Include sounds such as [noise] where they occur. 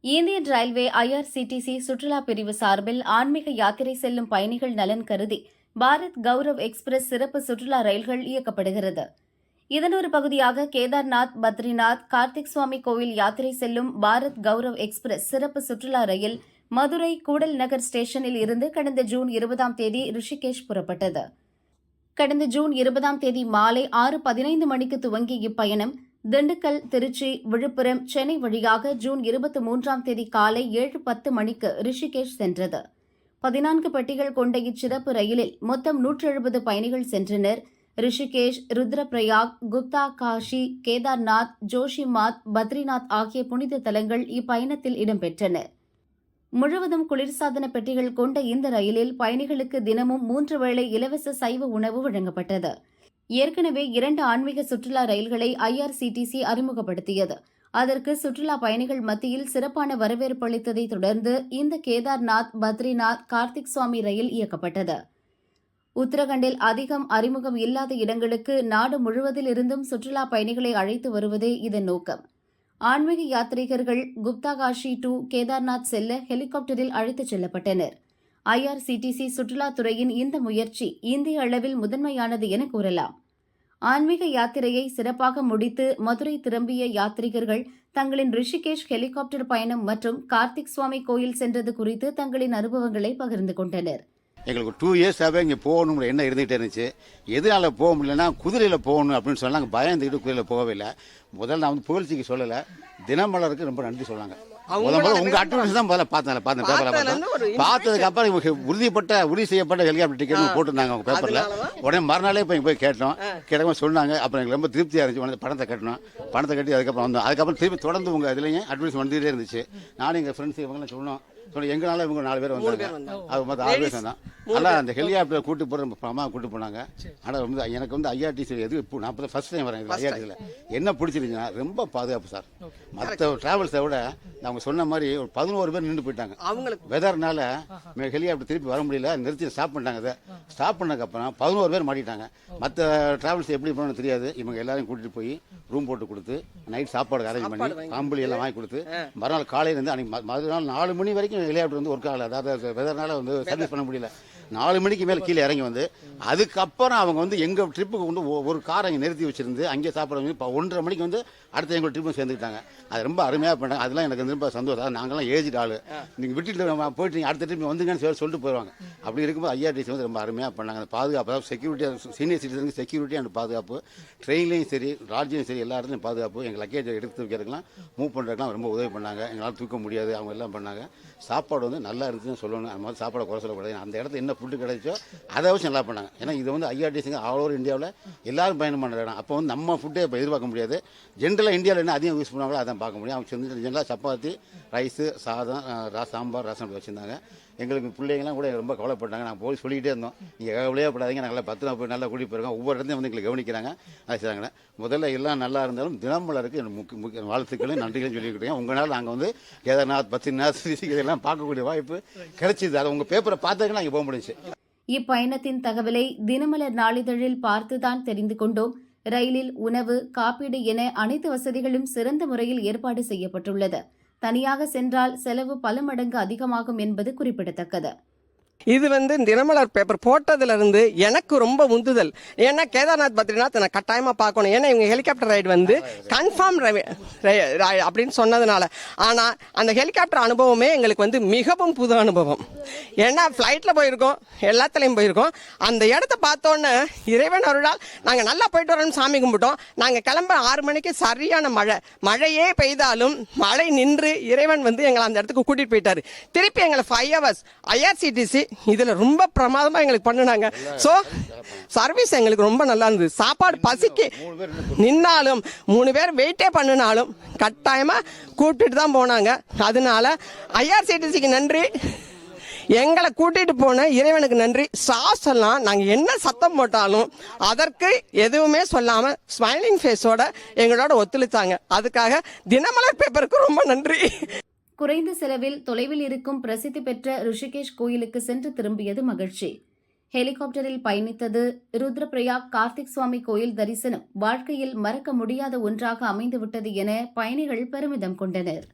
Indian railway IRCTC சுற்றுலா பிரிவு சார்பில் ஆன்மீக யாத்திரை செல்லும் பயணிகள் நலன் கருதி பாரத் கௌரவ் எக்ஸ்பிரஸ் சிறப்பு சுற்றுலா ரயில்கள் இயக்கப்படுகிறது. இதன் ஒரு பகுதியாக கேதார்நாத் பத்ரிநாத் கார்த்திக் சுவாமி கோவில் யாத்திரை செல்லும் பாரத் கௌரவ் எக்ஸ்பிரஸ் சிறப்பு சுற்றுலா ரயில் மதுரை கூடல் நகர் ஸ்டேஷனில் இருந்து கடந்த ஜூன் இருபதாம் தேதி ரிஷிகேஷ் புறப்பட்டது. கடந்த ஜூன் இருபதாம் தேதி மாலை ஆறு பதினைந்து மணிக்கு துவங்கிய இப்பயணம் திண்டுக்கல் திருச்சி விழுப்புரம் சென்னை வழியாக ஜூன் இருபத்தி மூன்றாம் தேதி காலை ஏழு பத்து மணிக்கு ரிஷிகேஷ் சென்றது. பதினான்கு பெட்டிகள் கொண்ட இச்சிறப்பு ரயிலில் மொத்தம் நூற்று எழுபது பயணிகள் சென்றனர். ரிஷிகேஷ் ருத்ரபிரயாக் குப்தா காஷி கேதார்நாத் ஜோஷிமாத் பத்ரிநாத் ஆகிய புனித தலங்கள் இப்பயணத்தில் இடம்பெற்றன. முழுவதும் குளிர்சாதன பெட்டிகள் கொண்ட இந்த ரயிலில் பயணிகளுக்கு தினமும் மூன்று வேளை இலவச சைவ உணவு வழங்கப்பட்டது. ஏற்கனவே இரண்டு ஆன்மீக சுற்றுலா ரயில்களை ஐஆர்சிடிசி அறிமுகப்படுத்தியது. அதற்கு சுற்றுலா பயணிகள் மத்தியில் சிறப்பான வரவேற்பு அளித்ததை தொடர்ந்து இந்த கேதார்நாத் பத்ரிநாத் கார்த்திக் சுவாமி ரயில் இயக்கப்பட்டது. உத்தரகண்டில் அதிகம் அறிமுகம் இல்லாத இடங்களுக்கு நாடு முழுவதிலிருந்தும் சுற்றுலா பயணிகளை அழைத்து வருவதே இதன் நோக்கம். ஆன்மீக யாத்ரீகர்கள் குப்தா காஷி டு கேதார்நாத் செல்ல ஹெலிகாப்டரில் அழைத்துச் செல்லப்பட்டனர். ஐஆர்சிடிசி சுற்றுலாத்துறையின் இந்த முயற்சி இந்திய அளவில் முதன்மையானது என கூறலாம். ஆன்மீக யாத்திரையை சிறப்பாக முடித்து மதுரை திரும்பிய யாத்ரீகர்கள் தங்களின் ரிஷிகேஷ் ஹெலிகாப்டர் பயணம் மற்றும் கார்த்திக் சுவாமி கோயில் சென்றது குறித்து தங்களின் அனுபவங்களை பகிர்ந்து கொண்டனர். எங்களுக்கு டூ இயர்ஸாகவே இங்கே போகணுங்கிற எண்ணம் இருந்துகிட்டே இருந்துச்சு. எதனால போக முடியலன்னா குதிரையில் போகணும் அப்படின்னு சொன்னாங்க. பயந்துக்கிட்டு குதிரையில் போகவே இல்லை. முதல்ல நான் வந்து புகழ்ச்சிக்கு சொல்லலை. தினமலருக்கு ரொம்ப நன்றி சொன்னாங்க. முதல்ல உங்கள் அட்வான்ஸ் தான் முதல்ல பார்த்தேன் பார்த்தேன் பேப்பரில் பார்த்தேன். பார்த்ததுக்கு அப்புறம் உறுதிப்பட்ட உறுதி செய்யப்பட்ட ஹெலிகாப்டர் டிக்கெட் போட்டிருந்தாங்க அவங்க பேப்பரில் உடனே மறுநாளே போய் போய் கேட்டோம். கேட்டவங்க சொன்னாங்க. அப்புறம் எங்களுக்கு ரொம்ப திருப்தியாக இருந்துச்சு உடனே பணத்தை கட்டணும் பணத்தை கட்டி அதுக்கப்புறம் வந்தோம். அதுக்கப்புறம் திருப்பி தொடர்ந்து உங்கள் இதுலேயும் அட்வான்ஸ் வந்துகிட்டே இருந்துச்சு. நானும் எங்கள் ஃப்ரெண்ட்ஸ் இவங்களாம் சொன்னோம். சொன்னோம் எங்களால இவங்க நாலு பேர் வந்தாங்க. அது மொத்தம் ஆறு பேர் வந்தான் நல்லா அந்த ஹெலிகாப்டர் கூட்டு போகிற அம்மா கூட்டு போனாங்க. ஆனால் வந்து எனக்கு வந்து ஐஆர்டிசி எது இப்போ நான் இப்போ ஃபர்ஸ்ட் டைம் வரேன் ஐஆர்டிசியில் என்ன பிடிச்சிருந்துச்சுன்னா ரொம்ப பாதுகாப்பு சார். மற்ற டிராவல்ஸை விட அவங்க சொன்ன மாதிரி ஒரு பதினோரு பேர் நின்று போயிட்டாங்க. அவங்களுக்கு. வெதர்னால ஹெலிகாப்டர் திருப்பி வர முடியல. நிறுத்தி ஸ்டாப் பண்ணிட்டாங்க அதை ஸ்டாப் பண்ணதுக்கப்புறம் பதினோரு பேர் மாட்டிட்டாங்க. மற்ற டிராவல்ஸ் எப்படி பண்ணணும்னு தெரியாது. இவங்க எல்லாரையும் கூட்டிட்டு போய் ரூம் போட்டு கொடுத்து நைட் சாப்பாடு அரேஞ்ச் பண்ணி காம்பளி எல்லாம் வாங்கி கொடுத்து மறுநாள் காலையில இருந்து அன்னைக்கு மறுநாள் நாலு மணி வரைக்கும் ஹெலிகாப்டர் வந்து ஒர்க் ஆகல. அதாவது வெதர்னால வந்து சர்வீஸ் பண்ண முடியல. நாலு மணிக்கு மேலே கீழே இறங்கி வந்து அதுக்கப்புறம் அவங்க வந்து எங்க ட்ரிப்புக்கு வந்து ஒரு கார் அங்கே நிறுத்தி வச்சிருந்து அங்கே சாப்பிட இப்போ ஒன்றரை மணிக்கு வந்து அடுத்து எங்க ட்ரிப்பும் சேர்ந்துக்கிட்டாங்க. அது ரொம்ப அருமையாக பண்ணாங்க அதெல்லாம் எனக்கு ரொம்ப சந்தோஷம். நாங்களாம் ஏஜ் ஆளு. நீங்கள் விட்டுட்டு போயிட்டு நீங்கள் அடுத்த ட்ரிப் வந்துங்கன்னு சொல்லி சொல்லிட்டு போயிடுவாங்க அப்படி இருக்கும்போது ஐஆர்டிசி வந்து ரொம்ப அருமையாக பண்ணாங்க. அந்த பாதுகாப்பு அதாவது செக்யூரிட்டி சீனியர் சிட்டிசனுக்கு செக்யூரிட்டி அண்ட் பாதுகாப்பு. ட்ரெயின்லையும் சரி லாட்ஜையும் சரி எல்லா இடத்துலையும் பாதுகாப்பு. எங்கள் லக்கேஜை எடுத்து வைக்கிறதுக்கெல்லாம் மூவ் பண்ணுறதுக்கெல்லாம் ரொம்ப உதவி பண்ணாங்க. எங்களால் தூக்க முடியாது. அவங்க எல்லாம் பண்ணாங்க. சாப்பாடு வந்து நல்லா இருந்துச்சுன்னு சொல்லணும். அந்த மாதிரி சாப்பாடை குறை சொல்லக்கூடாது. அந்த இடத்துல என்ன ஃபுட்டு கிடைச்சோ அதை வச்சு நல்லா பண்ணாங்க. ஏன்னா இது வந்து ஐஆர்டிசிங்க ஆல் ஓவர் இந்தியாவில் எல்லாரும் பயணம் பண்ணுற இடம். அப்போ வந்து நம்ம ஃபுட்டே இப்போ எதிர்பார்க்க முடியாது. ஜென்ரலாக இந்தியாவில் என்ன அதிகம் யூஸ் பண்ணுவாங்களோ அதான் பார்க்க முடியும். அவங்க செஞ்சு ஜென்ரலாக சப்பாத்தி ரைஸு சாதம் ரா- சாம்பார் ரசம் அப்படி வச்சுருந்தாங்க. எங்களுக்கு பிள்ளைங்களாம் கூட ரொம்ப கவலைப்பட்டாங்க. நாங்கள் போய் சொல்லிக்கிட்டே இருந்தோம். நீங்கள் கவலையப்படாதீங்க நாங்கள் பத்து போய் நல்லா கூட்டிட்டு போயிருக்கோம். ஒவ்வொரு இடத்தையும் வந்து எங்களுக்கு கவனிக்கிறாங்க. அது முதல்ல எல்லாம் நல்லா இருந்தாலும் தினமலருக்கு முக்கிய முக்கிய வாழ்த்துக்களும் நன்றிகளும் சொல்லிக்கிட்டேன். உங்களால் நாங்கள் வந்து கேதார்நாத் பத்ரிநாத் [laughs] இதெல்லாம் பார்க்கக்கூடிய வாய்ப்பு கிடைச்சிது. அது உங்கள் பேப்பரை பார்த்ததுக்கு நாங்கள் போக முடியும் இருந்துச்சு இப்பயணத்தின் தகவலை தினமலர் நாளிதழில் பார்த்துதான் தெரிந்து கொண்டோம். ரயிலில் உணவு காப்பீடு என அனைத்து வசதிகளும் சிறந்த முறையில் ஏற்பாடு செய்யப்பட்டுள்ளது. தனியாக சென்றால் செலவு பல மடங்கு அதிகமாகும் என்பது குறிப்பிடத்தக்கது. இது வந்து தினமலர் பேப்பர் போட்டதுல இருந்து எனக்கு ரொம்ப உந்துதல். ஏன்னா கேதார்நாத் பத்ரிநாத் நான் கட்டாயமா பார்க்கணும். ஏன்னா இவங்க ஹெலிகாப்டர் ரைடு வந்து கன்ஃபார்ம் அப்படின்னு சொன்னதுனால. ஆனா அந்த ஹெலிகாப்டர் அனுபவமே எங்களுக்கு வந்து மிகவும் புது அனுபவம். ஏன்னா ஃப்ளைட்ல போயிருக்கோம் எல்லாத்துலயும் போயிருக்கோம். அந்த இடத்த பார்த்தோன்னே இறைவன் அருளால் நாங்க நல்லா போயிட்டு வரோம்னு சாமி கும்பிட்டோம். நாங்க கிளம்ப ஆறு மணிக்கு சரியான மழை. மழையே பெய்தாலும் மழை நின்று இறைவன் வந்து எங்களை அந்த இடத்துக்கு கூட்டிட்டு போயிட்டாரு. திருப்பி எங்களை ஃபைவ் ஹவர்ஸ் ஐஆர்சிடிசி இதுல ரொம்ப பிரமாதமா எங்களுக்கு பண்ணுனாங்க. ஸோ சர்வீஸ் எங்களுக்கு ரொம்ப நல்லா இருந்தது. சாப்பாடு பசிக்கு நின்னாலும் மூணு பேர் வெயிட்டே பண்ணினாலும் கட்டாயமா கூப்பிட்டுட்டு தான் போனாங்க. அதனால ஐஆர்சிடிசிக்கு நன்றி. எங்களை கூட்டிட்டு போன இறைவனுக்கு நன்றி. சாஸ் எல்லாம் நாங்க என்ன சத்தம் போட்டாலும் அதற்கு எதுவுமே சொல்லாம ஸ்மைலிங் ஃபேஸோட எங்களோட ஒத்துழைச்சாங்க. அதுக்காக தினமலர் பேப்பருக்கு ரொம்ப நன்றி. குறைந்த செலவில் தொலைவில் இருக்கும் பிரசித்தி பெற்ற ரிஷிகேஷ் கோயிலுக்கு சென்று திரும்பியது மகிழ்ச்சி. ஹெலிகாப்டரில் பயணித்தது ருத்ரபிரயாக் கார்த்திக் சுவாமி கோயில் தரிசனம் வாழ்க்கையில் மறக்க முடியாத ஒன்றாக அமைந்துவிட்டது என பயணிகள் பெருமிதம் கொண்டனர்.